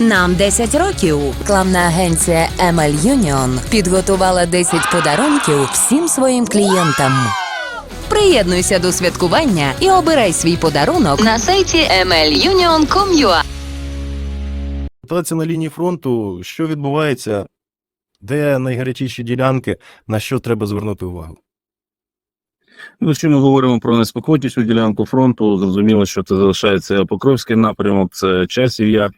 Нам 10 років. Рекламна агенція ML Union підготувала 10 подарунків всім своїм клієнтам. Приєднуйся до святкування і обирай свій подарунок на сайті mlunion.com.ua. Ситуація на лінії фронту, що відбувається, де найгарячіші ділянки, на що треба звернути увагу? Ну, Якщо ми говоримо про найспокійнішу ділянку фронту, зрозуміло, що це залишається Покровський напрямок, це часів яр,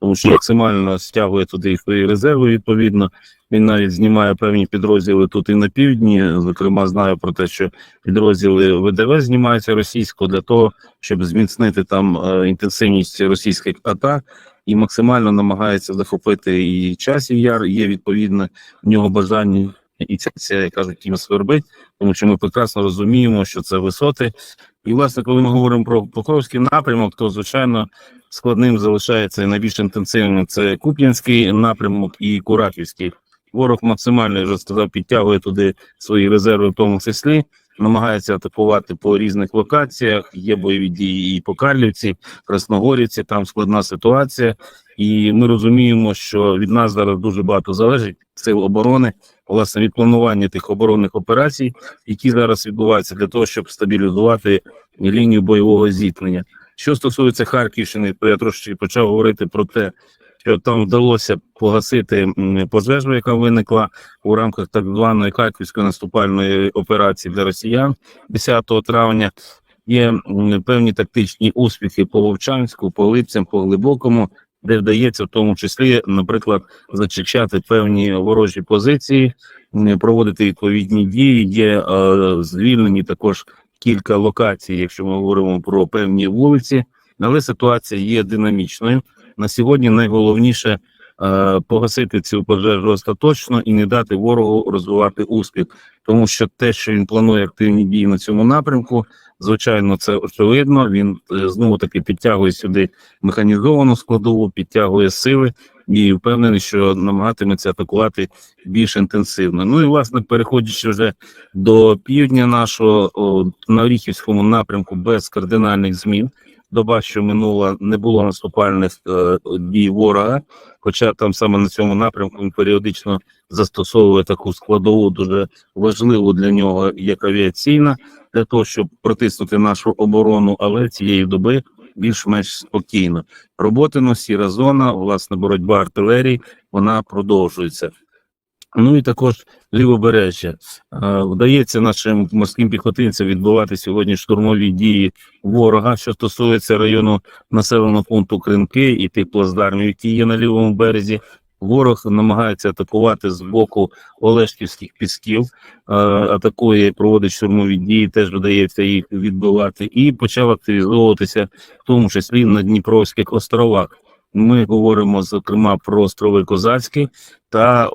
тому що максимально стягує туди свої резерви, відповідно. Він навіть знімає певні підрозділи тут і на півдні. Зокрема, знаю про те, що підрозділи ВДВ знімаються російського для того, щоб зміцнити там е, інтенсивність російських атак і максимально намагається захопити і часів яр. Є відповідно в нього бажання, і це, це як кажуть, їм свербить тому що ми прекрасно розуміємо, що це висоти. І, власне, коли ми говоримо про Покровський напрямок, то звичайно складним залишається і найбільш інтенсивним це Куп'янський напрямок і Кураківський. Ворог максимально я вже сказав, підтягує туди свої резерви, в тому числі. Намагається атакувати по різних локаціях. Є бойові дії і по Карлівці, Красногорівці, там складна ситуація. І ми розуміємо, що від нас зараз дуже багато залежить сил оборони, власне, від планування тих оборонних операцій, які зараз відбуваються для того, щоб стабілізувати лінію бойового зіткнення. Що стосується Харківщини, то я трошки почав говорити про те, що там вдалося погасити пожежу, яка виникла у рамках так званої харківської наступальної операції для росіян 10 травня. Є певні тактичні успіхи по Вовчанську, по Липцям, по глибокому, де вдається в тому числі, наприклад, зачищати певні ворожі позиції, проводити відповідні дії. Є е, звільнені також кілька локацій, якщо ми говоримо про певні вулиці, але ситуація є динамічною. На сьогодні найголовніше е, погасити цю пожежу остаточно і не дати ворогу розвивати успіх, тому що те, що він планує активні дії на цьому напрямку, звичайно, це очевидно. Він е, знову таки підтягує сюди механізовану складову, підтягує сили і впевнений, що намагатиметься атакувати більш інтенсивно. Ну і власне, переходячи вже до півдня нашого о, на Оріхівському напрямку без кардинальних змін. Доба, що минула, не було наступальних е, дій ворога, хоча там саме на цьому напрямку він періодично застосовує таку складову, дуже важливу для нього, як авіаційна, для того, щоб протиснути нашу оборону, але цієї доби більш-менш спокійно. Роботино, сіра зона, власне, боротьба артилерії, вона продовжується. Ну і також лівобережжя. Е, Вдається нашим морським піхотинцям відбувати сьогодні штурмові дії ворога, що стосується району населеного пункту Кринки і тих плацдармів, які є на лівому березі. Ворог намагається атакувати з боку Олешківських пісків, е, атакує, проводить штурмові дії, теж вдається їх відбивати, і почав активізовуватися, в тому числі на Дніпровських островах. Ми говоримо зокрема про острови Козацькі та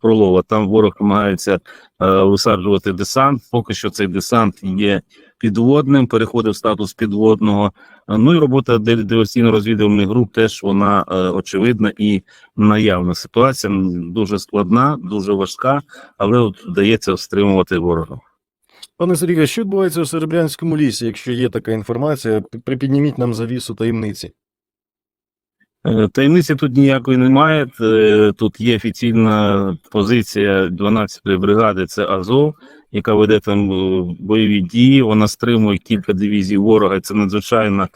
Пролова. Там ворог намагається е, висаджувати десант. Поки що цей десант є підводним, переходив статус підводного. Е, Ну і робота диверсійно-розвідувальних груп теж вона е, очевидна і наявна. Ситуація дуже складна, дуже важка, але от вдається стримувати ворога. Пане Сергію, що відбувається у Серебрянському лісі, якщо є така інформація, припідніміть нам завісу таємниці. Е, Таємниці тут ніякої немає. Е, Тут є офіційна позиція 12-ї бригади, це Азов, яка веде там е, бойові дії. Вона стримує кілька дивізій ворога. Це надзвичайна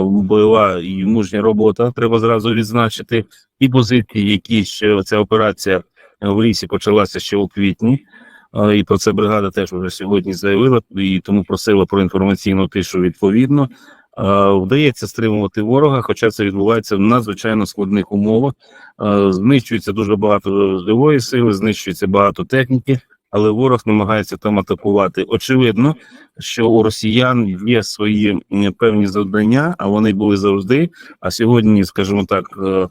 бойова і мужня робота. Треба зразу відзначити. І позиції, які ще ця операція в лісі почалася ще у квітні. І про це бригада теж вже сьогодні заявила, і тому просила про інформаційну тишу відповідно. Е, Вдається стримувати ворога, хоча це відбувається в надзвичайно складних умовах. Е, Знищується дуже багато живої сили, знищується багато техніки, але ворог намагається там атакувати. Очевидно, що у росіян є свої певні завдання, а вони були завжди. А сьогодні, скажімо так, е,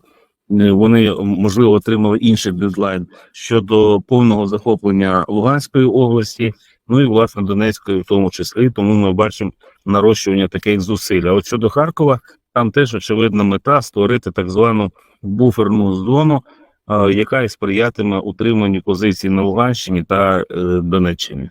вони можливо отримали інший дедлайн щодо повного захоплення Луганської області, ну і власне Донецької, в тому числі. Тому ми бачимо нарощування таких зусиль. А от щодо Харкова, там теж очевидна мета створити так звану буферну зону, яка і сприятиме утриманню позицій на Луганщині та е, Донеччині.